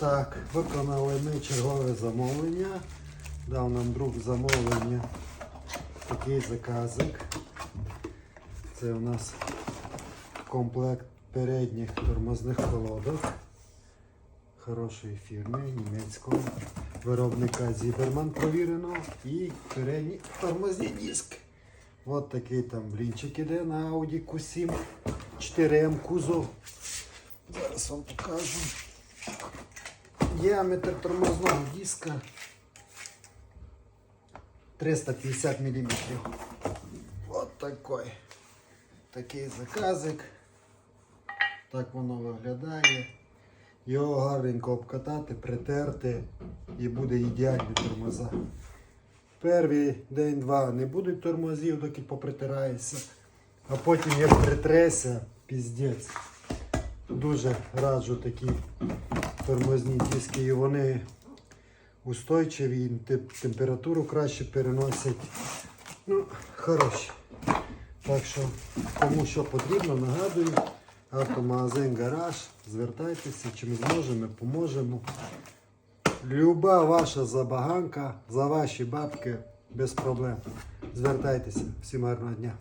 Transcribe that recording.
Так, виконали ми чергове замовлення. Дав нам друг замовлення. Такий заказик. Це у нас комплект передніх тормозних колодок. Хорошої фірми німецького виробника Зіберман провірено. І передні тормозні диски. От такий там блінчик іде на Audi Q7 4M кузов. Зараз вам покажу. Діаметр тормозного диска 350 мм. От такий. Такий заказик. Так воно виглядає. Його гарненько обкатати, притерти і буде ідеальні тормоза. Перший день-два не будуть тормозів, доки попритираєшся. А потім як притреся, піздець. Дуже раджу такі тормозні диски, і вони устойчиві, і температуру краще переносять. Ну, хороші. Так що, кому що потрібно, нагадую, автомагазин гараж, звертайтеся, чим зможемо, поможемо. Люба ваша забаганка за ваші бабки без проблем. Звертайтеся. Всім гарного дня.